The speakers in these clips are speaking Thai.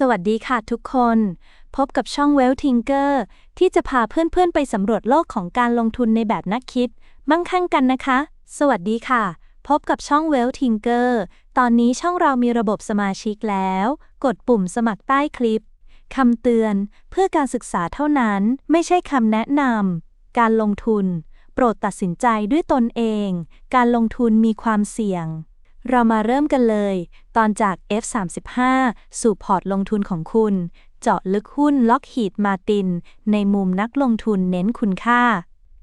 สวัสดีค่ะทุกคน พบกับช่อง Well Tinker ที่จะพาเพื่อนๆไปสำรวจโลกของการลงทุนในแบบนักคิด มั่งคั่งกันนะคะ สวัสดีค่ะ พบกับช่อง Well Tinker ตอนนี้ช่องเรามีระบบสมาชิกแล้ว กดปุ่มสมัครใต้คลิปคำเตือน เพื่อการศึกษาเท่านั้น ไม่ใช่คำแนะนำการลงทุน โปรดตัดสินใจด้วยตนเอง การลงทุนมีความเสี่ยง เรามาเริ่มกันเลย ตอนจาก F35 สู่พอร์ตลงทุนของคุณ เจาะลึกหุ้นล็อกฮีดมาติน ในมุมนักลงทุนเน้นคุณค่า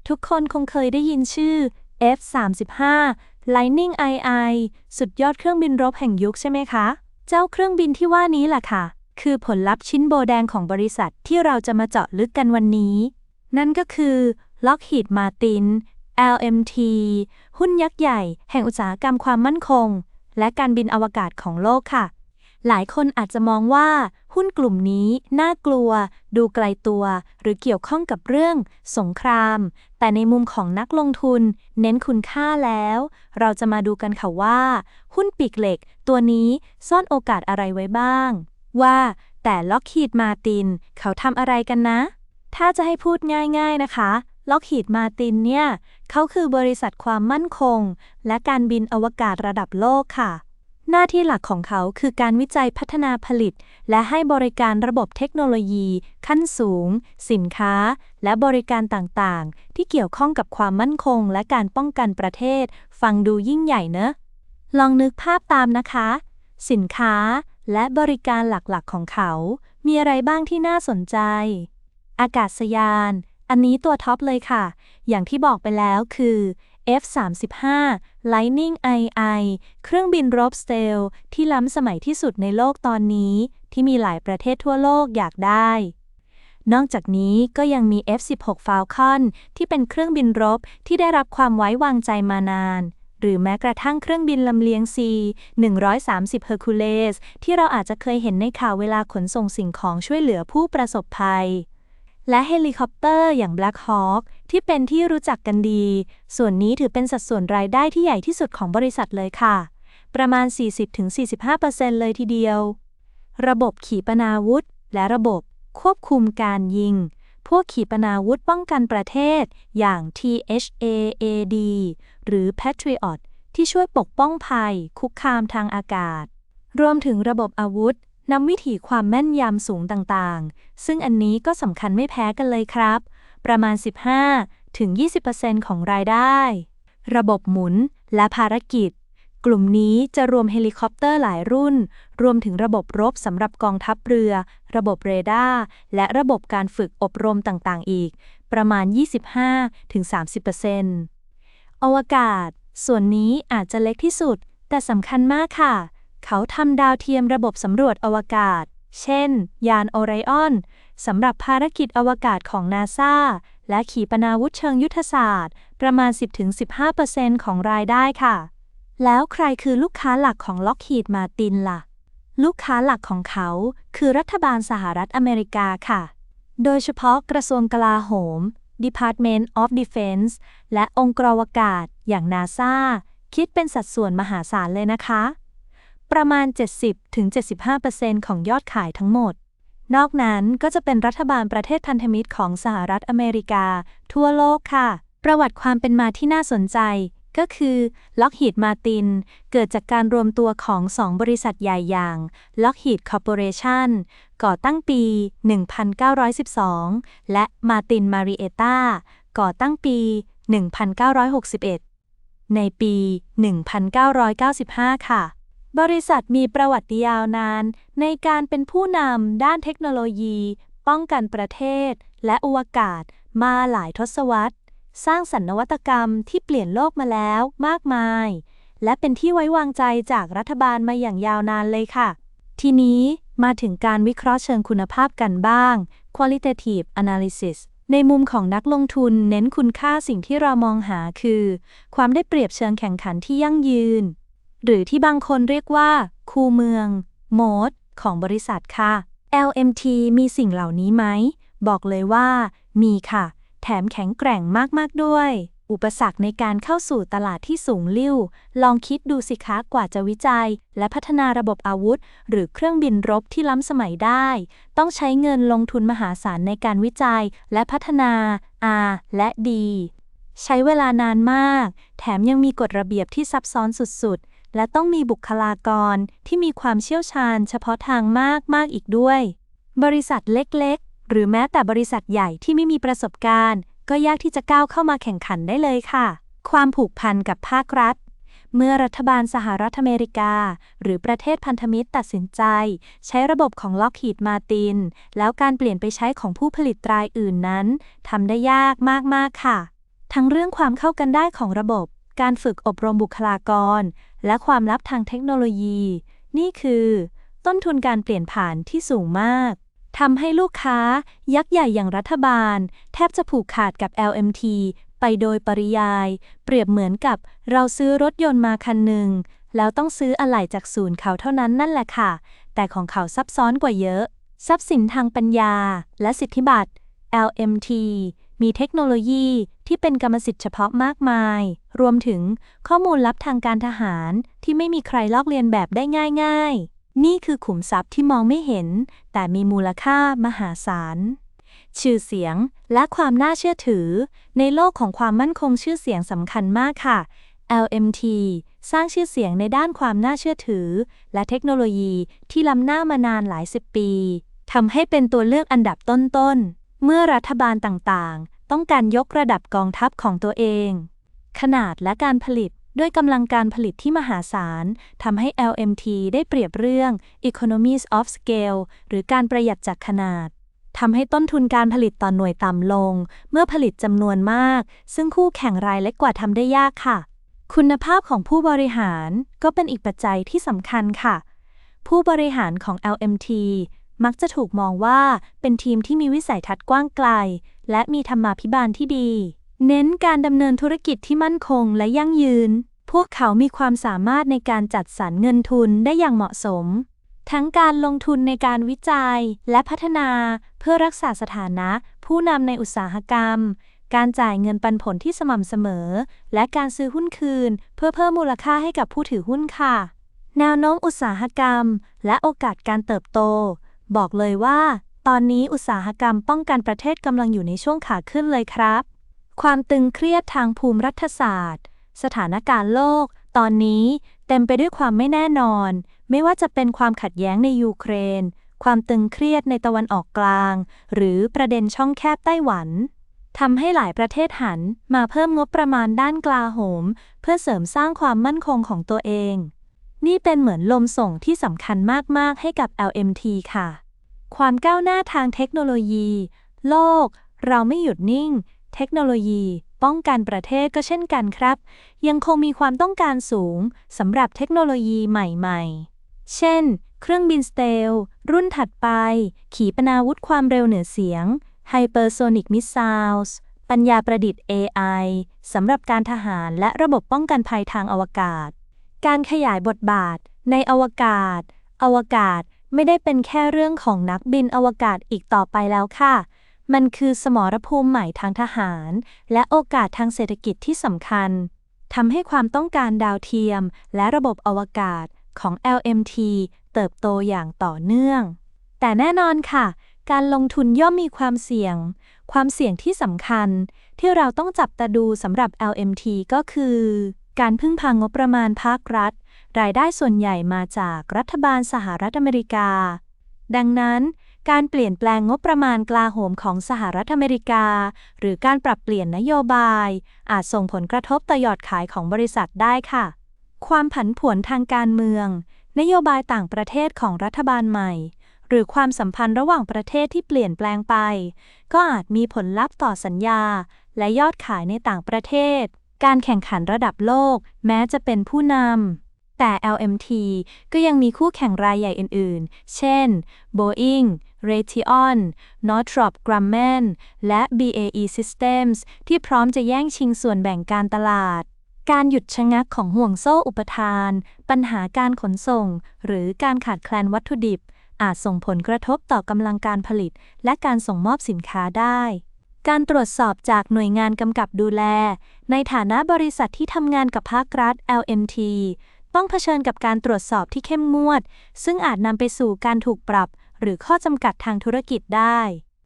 ทุกคนคงเคยได้ยินชื่อ F35 Lightning II สุดยอดเครื่องบินรบแห่งยุคใช่ไหมคะ เจ้าเครื่องบินที่ว่านี้ล่ะค่ะ คือผลลัพธ์ชิ้นโบแดงของบริษัทที่เราจะมาเจาะลึกกันวันนี้ นั่นก็คือ Lockheed Martin LMT หุ้นยักษ์ใหญ่ แห่งอุตสาหกรรมความมั่นคง และการบินอวกาศของโลกค่ะ หลายคนอาจจะมองว่า หุ้นกลุ่มนี้น่ากลัว ดูไกลตัว หรือเกี่ยวข้องกับเรื่อง สงคราม แต่ในมุมของนักลงทุน เน้นคุณค่าแล้ว เราจะมาดูกันค่ะว่า หุ้นปีกเหล็ก ตัวนี้ซ่อนโอกาสอะไรไว้บ้าง ว่าแต่ล็อกฮีดมาติน เขาทำอะไรกันนะ ถ้าจะให้พูดง่าย ๆนะคะ ล็อกฮีดมาตินเนี่ยเขาคือบริษัทความมั่นคง และการบินอวกาศระดับโลกค่ะ หน้าที่หลักของเขาคือการวิจัยพัฒนาผลิต และให้บริการระบบเทคโนโลยี ขั้นสูง สินค้า และบริการต่างๆ ที่เกี่ยวข้องกับความมั่นคง และการป้องกันประเทศ ฟังดูยิ่งใหญ่เนอะลองนึกภาพตามนะคะ สินค้าและบริการหลักๆของเขา มีอะไรบ้างที่น่าสนใจ อากาศยาน อันนี้ตัวท็อปเลยค่ะ อย่างที่บอกไปแล้วคือ F-35 Lightning II เครื่องบินรบสเตลที่ล้ำสมัยที่สุดในโลกตอนนี้ ที่มีหลายประเทศทั่วโลกอยากได้ นอกจากนี้ก็ยังมี F-16 Falcon ที่เป็นเครื่องบินรบที่ได้รับความไว้วางใจมานาน หรือแม้กระทั่งเครื่องบินลำเลียง C 130 Hercules ที่เราอาจจะเคยเห็นในข่าวเวลาขนส่งสิ่งของช่วยเหลือผู้ประสบภัย และเฮลิคอปเตอร์อย่าง Black Hawk ที่เป็นที่รู้จักกันดี ส่วนนี้ถือเป็นสัดส่วนรายได้ที่ใหญ่ที่สุดของบริษัทเลยค่ะ ประมาณ 40-45%เลยทีเดียว ระบบขีปนาวุธ และระบบควบคุมการยิง พวกขีปนาวุธป้องกันประเทศอย่าง THAAD หรือ Patriot ที่ช่วยปกป้องภัย คุกคามทางอากาศ รวมถึงระบบอาวุธ นำวิถีความแม่นยำสูงต่างๆ ซึ่งอันนี้ก็สำคัญไม่แพ้กันเลยครับ ประมาณ 15-20%ของรายได้ ระบบหมุนและภารกิจ กลุ่มนี้จะรวมเฮลิคอปเตอร์หลายรุ่น รวมถึงระบบรบสำหรับกองทัพเรือ ระบบเรดาร์ และระบบการฝึกอบรมต่างๆ อีก ประมาณ 25-30%อวกาศ ส่วนนี้อาจจะเล็กที่สุด แต่สำคัญมากค่ะ เขาทำดาวเทียมระบบสำรวจอวกาศ เช่น ยานโอไรออนสำหรับภารกิจอวกาศของนาซาและขีปนาวุธเชิงยุทธศาสตร์ ประมาณ 10-15%ของรายได้ค่ะ แล้วใครคือลูกค้าหลักของ Lockheed Martin ล่ะ ลูกค้าหลักของเขาคือรัฐบาลสหรัฐอเมริกาค่ะ โดยเฉพาะกระทรวงกลาโหม Department of Defense และองค์กรอวกาศ อย่าง NASA คิดเป็นสัดส่วนมหาศาลเลยนะคะ ประมาณ 70-75%ของยอดขายทั้งหมด นอกนั้นก็จะเป็นรัฐบาลประเทศพันธมิตรของสหรัฐอเมริกา ทั่วโลกค่ะ ประวัติความเป็นมาที่น่าสนใจก็คือ Lockheed Martin เกิดจากการรวมตัวของสองบริษัทใหญ่อย่าง Lockheed Corporation ก่อตั้งปี 1912 และ Martin Marietta ก่อตั้งปี 1961 ในปี 1995 ค่ะ บริษัทมีประวัติยาวนาน ในการเป็นผู้นำด้านเทคโนโลยี ป้องกันประเทศ และอวกาศ มาหลายทศวรรษ สร้างสรรค์นวัตกรรมที่เปลี่ยนโลกมาแล้วมากมาย และเป็นที่ไว้วางใจจากรัฐบาลมาอย่างยาวนานเลยค่ะ ทีนี้มาถึงการวิเคราะห์เชิงคุณภาพกันบ้าง qualitative analysis ในมุมของนักลงทุนเน้นคุณค่าสิ่งที่เรามองหาคือ ความได้เปรียบเชิงแข่งขันที่ยั่งยืน หรือที่บางคนเรียกว่า คูเมืองโมดของบริษัทค่ะ LMT มีสิ่งเหล่านี้ไหม บอกเลยว่า มีค่ะ แถมแข็งแกร่งมาก ๆ ด้วย อุปสรรคในการเข้าสู่ตลาดที่สูงลิ่ว ลองคิดดูสิคะกว่าจะวิจัย และพัฒนาระบบอาวุธ หรือเครื่องบินรบที่ล้ำสมัยได้ ต้องใช้เงินลงทุนมหาศาลในการวิจัย และพัฒนา R และ D ใช้เวลานานมาก แถมยังมีกฎระเบียบที่ซับซ้อนสุดๆ และต้องมีบุคลากรที่มีความเชี่ยวชาญเฉพาะทางมากมากๆอีกด้วย บริษัทเล็กๆ หรือแม้แต่บริษัทใหญ่ที่ไม่มีประสบการณ์ ก็ยากที่จะก้าวเข้ามาแข่งขันได้เลยค่ะ ความผูกพันกับภาครัฐ เมื่อรัฐบาลสหรัฐอเมริกา หรือประเทศพันธมิตรตัดสินใจ ใช้ระบบของล็อกฮีดมาติน แล้วการเปลี่ยนไปใช้ของผู้ผลิตรายอื่นนั้นทำได้ยากมากๆค่ะ ทั้งเรื่องความเข้ากันได้ของระบบการฝึกอบรมบุคลากร และความลับทางเทคโนโลยี นี่คือ ต้นทุนการเปลี่ยนผ่านที่สูงมากทำให้ลูกค้า ยักษ์ใหญ่อย่างรัฐบาล แทบจะผูกขาดกับ LMT ไปโดยปริยาย เปรียบเหมือนกับเราซื้อรถยนต์มาคันหนึ่ง แล้วต้องซื้ออะไหล่จากศูนย์เขาเท่านั้นนั่นแหละค่ะ แต่ของเขาซับซ้อนกว่าเยอะ ทรัพย์สินทางปัญญา และสิทธิบัตร LMT มีเทคโนโลยีที่เป็นกรรมสิทธิ์เฉพาะมากมาย รวมถึงข้อมูลลับทางการทหารที่ไม่มีใครลอกเลียนแบบได้ง่าย ๆ นี่คือขุมทรัพย์ที่มองไม่เห็น แต่มีมูลค่ามหาศาล ชื่อเสียงและความน่าเชื่อถือ ในโลกของความมั่นคงชื่อเสียงสำคัญมากค่ะ LMT สร้างชื่อเสียงในด้านความน่าเชื่อถือ และเทคโนโลยีที่ล้ำหน้ามานานหลายสิบปีทำให้เป็นตัวเลือกอันดับต้นๆ เมื่อรัฐบาลต่างๆ ต้องการยกระดับกองทัพของตัวเอง ขนาดและการผลิตด้วยกำลังการผลิตที่มหาศาลทำให้ LMT ได้เปรียบเรื่อง economies of scale หรือการประหยัดจากขนาดทำให้ต้นทุนการผลิตต่อหน่วยต่ำลง เมื่อผลิตจำนวนมาก ซึ่งคู่แข่งรายเล็กกว่าทำได้ยากค่ะ คุณภาพของผู้บริหารก็เป็นอีกปัจจัยที่สำคัญค่ะ ผู้บริหารของ LMT มักจะถูกมองว่าเป็นทีมที่มีวิสัยทัศน์กว้างไกล และมีธรรมาภิบาลที่ดี เน้นการดำเนินธุรกิจที่มั่นคงและยั่งยืน พวกเขามีความสามารถในการจัดสรรเงินทุนได้อย่างเหมาะสม ทั้งการลงทุนในการวิจัยและพัฒนาเพื่อรักษาสถานะ ผู้นำในอุตสาหกรรม การจ่ายเงินปันผลที่สม่ำเสมอ และการซื้อหุ้นคืน เพื่อเพิ่มมูลค่าให้กับผู้ถือหุ้นค่ะ แนวโน้มอุตสาหกรรม และโอกาสการเติบโต บอกเลยว่า ตอนนี้อุตสาหกรรมป้องกันประเทศกำลังอยู่ในช่วงขาขึ้นเลยครับ ความตึงเครียดทางภูมิรัฐศาสตร์ สถานการณ์โลก ตอนนี้เต็มไปด้วยความไม่แน่นอน ไม่ว่าจะเป็นความขัดแย้งในยูเครน ความตึงเครียดในตะวันออกกลาง หรือประเด็นช่องแคบไต้หวันทำให้หลายประเทศหันมาเพิ่มงบประมาณด้านกลาโหม เพื่อเสริมสร้างความมั่นคงของตัวเอง นี่เป็นเหมือนลมส่งที่สำคัญมาก ๆ ให้กับ LMT ค่ะ ความก้าวหน้าทางเทคโนโลยี โลก เราไม่หยุดนิ่ง เทคโนโลยี ป้องกันประเทศก็เช่นกันครับ ยังคงมีความต้องการสูงสำหรับเทคโนโลยีใหม่ ๆ เช่น เครื่องบินสเตล รุ่นถัดไป ขีปนาวุธความเร็วเหนือเสียง Hypersonic Missiles ปัญญาประดิษฐ์ AI สำหรับการทหารและระบบป้องกันภัยทางอวกาศ การขยายบทบาท ในอวกาศ อวกาศไม่ได้เป็นแค่เรื่องของนักบินอวกาศอีกต่อไปแล้วค่ะ มันคือสมรภูมิใหม่ทางทหาร และโอกาสทางเศรษฐกิจที่สำคัญทำให้ความต้องการดาวเทียม และระบบอวกาศของ LMT เติบโตอย่างต่อเนื่อง แต่แน่นอนค่ะ การลงทุนย่อมมีความเสี่ยง ความเสี่ยงที่สำคัญ ที่เราต้องจับตาดูสำหรับ LMT ก็คือ การพึ่งพางบประมาณภาครัฐ รายได้ส่วนใหญ่มาจากรัฐบาลสหรัฐอเมริกา ดังนั้น การเปลี่ยนแปลงงบประมาณกลาโหมของสหรัฐอเมริกา หรือการปรับเปลี่ยนนโยบาย อาจส่งผลกระทบต่อยอดขายของบริษัทได้ค่ะ ความผันผวนทางการเมือง นโยบายต่างประเทศของรัฐบาลใหม่ หรือความสัมพันธ์ระหว่างประเทศที่เปลี่ยนแปลงไป ก็อาจมีผลลัพธ์ต่อสัญญา และยอดขายในต่างประเทศ การแข่งขันระดับโลก แม้จะเป็นผู้นำ แต่ LMT ก็ยังมีคู่แข่งรายใหญ่อื่นๆ เช่น Boeing, Raytheon, Northrop Grumman และ BAE Systems ที่พร้อมจะแย่งชิงส่วนแบ่งการตลาด การหยุดชะงักของห่วงโซ่อุปทาน ปัญหาการขนส่ง หรือการขาดแคลนวัตถุดิบ อาจส่งผลกระทบต่อกำลังการผลิต และการส่งมอบสินค้าได้ การตรวจสอบจากหน่วยงานกำกับดูแล ในฐานะบริษัทที่ทำงานกับภาครัฐ LMT ต้องเผชิญกับการตรวจสอบที่เข้มงวด ซึ่งอาจนำไปสู่การถูกปรับ หรือข้อจำกัดทางธุรกิจได้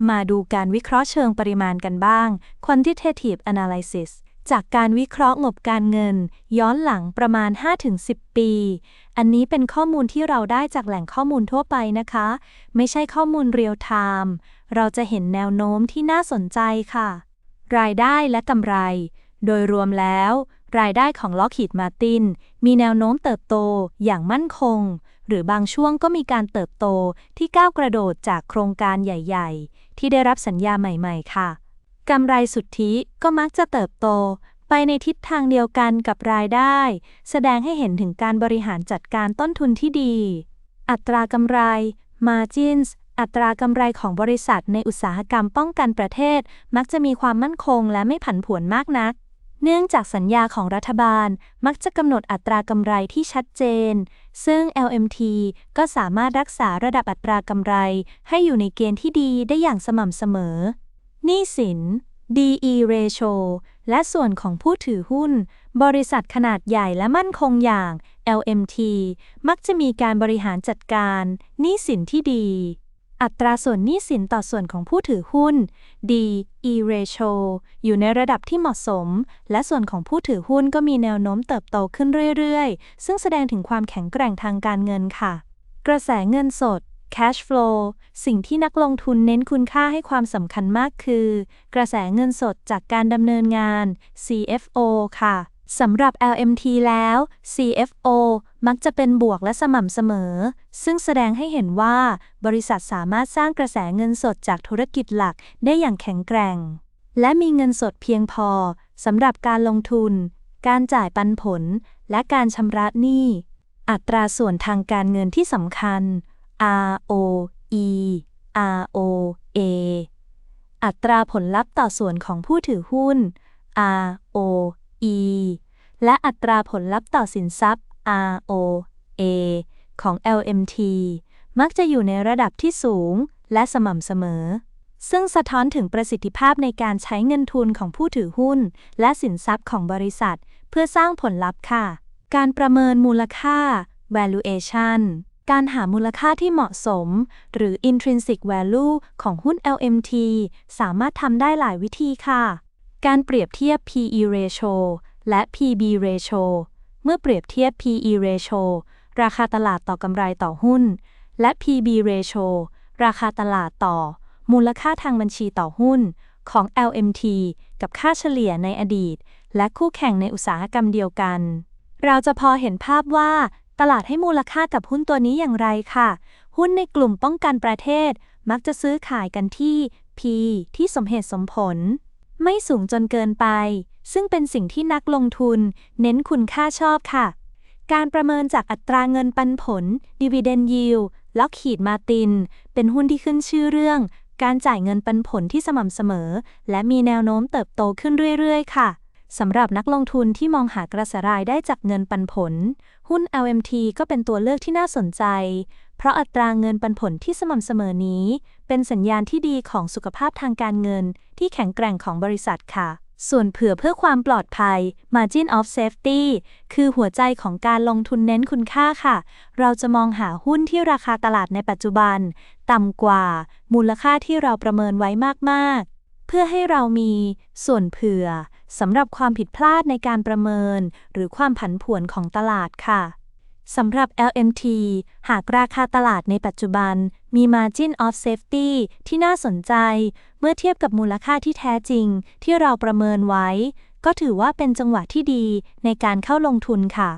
มาดูการวิเคราะห์เชิงปริมาณกันบ้าง quantitative analysis จากการวิเคราะห์งบการเงิน ย้อนหลังประมาณ 5-10 ปี อันนี้เป็นข้อมูลที่เราได้จากแหล่งข้อมูลทั่วไปนะคะ ไม่ใช่ข้อมูลเรียลไทม์ เราจะเห็นแนวโน้มที่น่าสนใจค่ะ รายได้และกำไร โดยรวมแล้ว รายได้ของล็อกฮีดมาตินมีแนวโน้มเติบโตอย่างมั่นคง หรือบางช่วงก็มีการเติบโตที่ก้าวกระโดดจากโครงการใหญ่ ๆ ที่ได้รับสัญญาใหม่ ๆ ค่ะกำไรสุทธิก็มักจะเติบโตไปในทิศทางเดียวกันกับรายได้ แสดงให้เห็นถึงการบริหารจัดการต้นทุนที่ดี อัตรากำไร margins อัตรากำไรของบริษัทในอุตสาหกรรมป้องกันประเทศ มักจะมีความมั่นคงและไม่ผันผวนมากนัก เนื่องจากสัญญาของรัฐบาลมักจะกำหนดอัตรากำไรที่ชัดเจน ซึ่ง LMT ก็สามารถรักษาระดับอัตรากำไร ให้อยู่ในเกณฑ์ที่ดีได้อย่างสม่ำเสมอหนี้สิน DE ratio และส่วนของผู้ถือหุ้น บริษัทขนาดใหญ่และมั่นคงอย่าง LMT มักจะมีการบริหารจัดการหนี้สินที่ดี อัตราส่วนหนี้สินต่อส่วนของผู้ถือหุ้น DE ratio อยู่ในระดับที่เหมาะสม และส่วนของผู้ถือหุ้นก็มีแนวโน้มเติบโตขึ้นเรื่อยๆ ซึ่งแสดงถึงความแข็งแกร่งทางการเงินค่ะ กระแสเงินสด cash flow สิ่งที่นักลงทุนเน้นคุณค่าให้ความสำคัญมากคือ กระแสเงินสดจากการดำเนินงาน CFO ค่ะ สำหรับ LMT แล้ว CFO มักจะเป็นบวกและสม่ำเสมอ ซึ่งแสดงให้เห็นว่า บริษัทสามารถสร้างกระแสเงินสดจากธุรกิจหลักได้อย่างแข็งแกร่ง และมีเงินสดเพียงพอสำหรับการลงทุน การจ่ายปันผล และการชำระหนี้ อัตราส่วนทางการเงินที่สำคัญ ROE ROA อัตราผลลัพธ์ต่อส่วนของผู้ถือหุ้น RO E และอัตราผลลัพธ์ต่อสินทรัพย์ ROA ของ LMT มักจะอยู่ในระดับที่สูงและสม่ำเสมอ ซึ่งสะท้อนถึงประสิทธิภาพในการใช้เงินทุนของผู้ถือหุ้น และสินทรัพย์ของบริษัท เพื่อสร้างผลลัพธ์ค่ะ การประเมินมูลค่า valuation การหามูลค่าที่เหมาะสม หรือ intrinsic value ของหุ้น LMT สามารถทำได้หลายวิธีค่ะ การเปรียบเทียบ PE ratio และ PB ratio เมื่อเปรียบเทียบ PE ratio ราคาตลาดต่อกำไรต่อหุ้น และ PB ratio ราคาตลาดต่อ มูลค่าทางบัญชีต่อหุ้นของ LMT กับค่าเฉลี่ยในอดีต และคู่แข่งในอุตสาหกรรมเดียวกัน เราจะพอเห็นภาพว่าตลาดให้มูลค่ากับหุ้นตัวนี้อย่างไรค่ะ หุ้นในกลุ่มป้องกันประเทศ มักจะซื้อขายกันที่ P ที่สมเหตุสมผล ไม่สูงจนเกินไป ซึ่งเป็นสิ่งที่นักลงทุน เน้นคุณค่าชอบค่ะ การประเมินจากอัตราเงินปันผล dividend yield ล็อกขีดมาติน เป็นหุ้นที่ขึ้นชื่อเรื่อง การจ่ายเงินปันผลที่สม่ำเสมอ และมีแนวโน้มเติบโตขึ้นเรื่อยๆ ค่ะสำหรับนักลงทุนที่มองหากระแสรายได้จากเงินปันผล หุ้น LMT ก็เป็นตัวเลือกที่น่าสนใจ เพราะอัตราเงินปันผลที่สม่ำเสมอนี้ เป็นสัญญาณที่ดีของสุขภาพทางการเงิน ที่แข็งแกร่งของบริษัทค่ะ ส่วนเผื่อเพื่อความปลอดภัย Margin of Safety คือหัวใจของการลงทุนเน้นคุณค่าค่ะ เราจะมองหาหุ้นที่ราคาตลาดในปัจจุบัน ต่ำกว่า มูลค่าที่เราประเมินไว้มากๆ เพื่อให้เรามีส่วนเผื่อสำหรับความผิดพลาดในการประเมิน หรือความผันผวนของตลาดค่ะสำหรับ LMT หากราคาตลาดในปัจจุบัน มี Margin of Safety ที่น่าสนใจ เมื่อเทียบกับมูลค่าที่แท้จริงที่เราประเมินไว้ ก็ถือว่าเป็นจังหวะที่ดีในการเข้าลงทุนค่ะ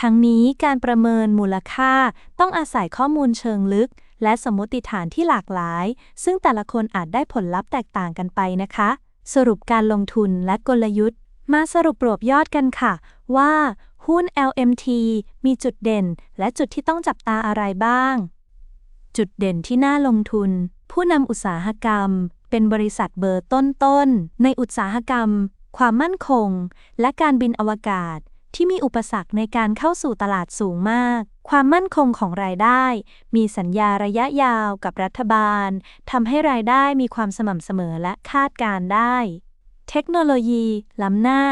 ทั้งนี้การประเมินมูลค่าต้องอาศัยข้อมูลเชิงลึก และสมมติฐานที่หลากหลาย ซึ่งแต่ละคนอาจได้ผลลัพธ์แตกต่างกันไปนะคะ สรุปการลงทุนและกลยุทธ์ มาสรุปรวบยอดกันค่ะ ว่าหุ้น LMT มีจุดเด่น และจุดที่ต้องจับตาอะไรบ้าง จุดเด่นที่น่าลงทุน ผู้นำอุตสาหกรรม เป็นบริษัทเบอร์ต้นๆ ในอุตสาหกรรม ความมั่นคง และการบินอวกาศที่มีอุปสรรคในการเข้าสู่ตลาดสูงมาก ความมั่นคงของรายได้ มีสัญญาระยะยาวกับรัฐบาล ทำให้รายได้มีความสม่ำเสมอและคาดการได้ เทคโนโลยี ล้ำหน้า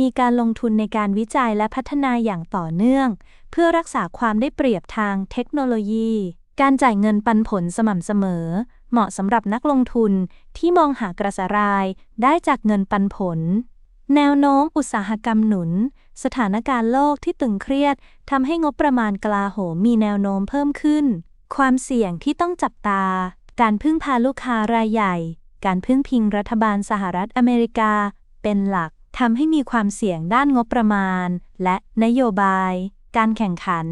มีการลงทุนในการวิจัยและพัฒนาอย่างต่อเนื่อง เพื่อรักษาความได้เปรียบทางเทคโนโลยี การจ่ายเงินปันผลสม่ำเสมอ เหมาะสำหรับนักลงทุนที่มองหากระแสรายได้จากเงินปันผล แนวโน้มอุตสาหกรรมหนุน สถานการณ์โลกที่ตึงเครียดทำให้งบประมาณกลาโหมมีแนวโน้มเพิ่มขึ้น ความเสี่ยงที่ต้องจับตา การพึ่งพาลูกค้ารายใหญ่ การพึ่งพิงรัฐบาลสหรัฐอเมริกา เป็นหลักทำให้มีความเสี่ยงด้านงบประมาณ และนโยบาย การแข่งขัน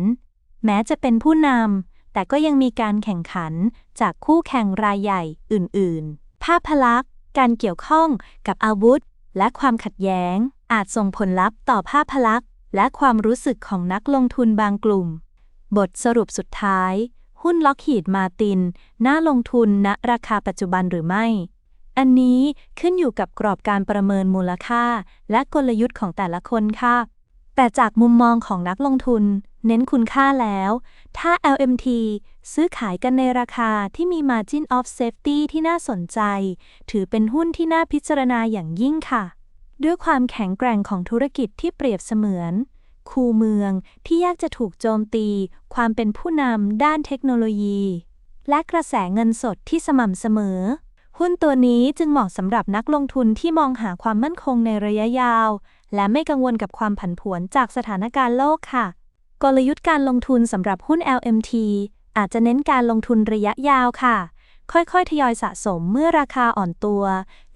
แม้จะเป็นผู้นำ แต่ก็ยังมีการแข่งขันจากคู่แข่งรายใหญ่อื่น ๆ ภาพลักษณ์ การเกี่ยวข้องกับอาวุธ และความขัดแย้ง อาจส่งผลลัพธ์ต่อภาพลักษณ์ และความรู้สึกของนักลงทุนบางกลุ่ม บทสรุปสุดท้าย หุ้นล็อกฮีดมาติน น่าลงทุนณราคาปัจจุบันหรือไม่ อันนี้ขึ้นอยู่กับกรอบการประเมินมูลค่า และกลยุทธ์ของแต่ละคนค่ะ แต่จากมุมมองของนักลงทุน เน้นคุณค่าแล้ว ถ้า LMT ซื้อขายกันในราคาที่มี Margin of Safety ที่น่าสนใจ ถือเป็นหุ้นที่น่าพิจารณาอย่างยิ่งค่ะ ด้วยความแข็งแกร่งของธุรกิจที่เปรียบเสมือน คูเมืองที่ยากจะถูกโจมตี ความเป็นผู้นำด้านเทคโนโลยี และกระแสเงินสดที่สม่ำเสมอ หุ้นตัวนี้จึงเหมาะสำหรับนักลงทุนที่มองหาความมั่นคงในระยะยาว และไม่กังวลกับความผันผวนจากสถานการณ์โลกค่ะ กลยุทธ์การลงทุนสำหรับหุ้น LMT อาจจะเน้นการลงทุนระยะยาวค่ะ ค่อยๆ ทยอยสะสมเมื่อราคาอ่อนตัว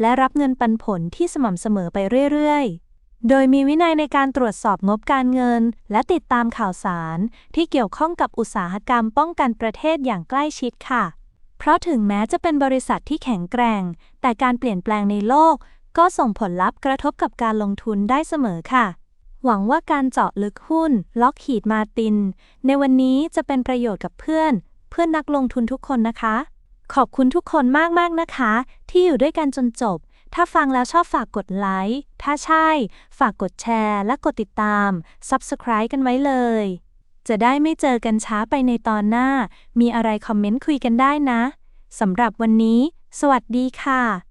และรับเงินปันผลที่สม่ำเสมอไปเรื่อยๆ โดยมีวินัยในการตรวจสอบงบการเงิน และติดตามข่าวสาร ที่เกี่ยวข้องกับอุตสาหกรรมป้องกันประเทศอย่างใกล้ชิดค่ะ เพราะถึงแม้จะเป็นบริษัทที่แข็งแกร่ง แต่การเปลี่ยนแปลงในโลก ก็ส่งผลลัพธ์กระทบกับการลงทุนได้เสมอค่ะ หวังว่าการเจาะลึกหุ้น ล็อกฮีดมาติน ในวันนี้จะเป็นประโยชน์กับเพื่อน เพื่อนนักลงทุนทุกคนนะคะ ขอบคุณทุกคนมากๆนะคะ ที่อยู่ด้วยกันจนจบ ถ้าฟังแล้วชอบฝากกดไลค์ ถ้าใช่ ฝากกดแชร์ และกดติดตาม Subscribe กันไว้เลย จะได้ไม่เจอกันช้าไปในตอนหน้า มีอะไรคอมเมนต์คุยกันได้นะสำหรับวันนี้ สวัสดีค่ะ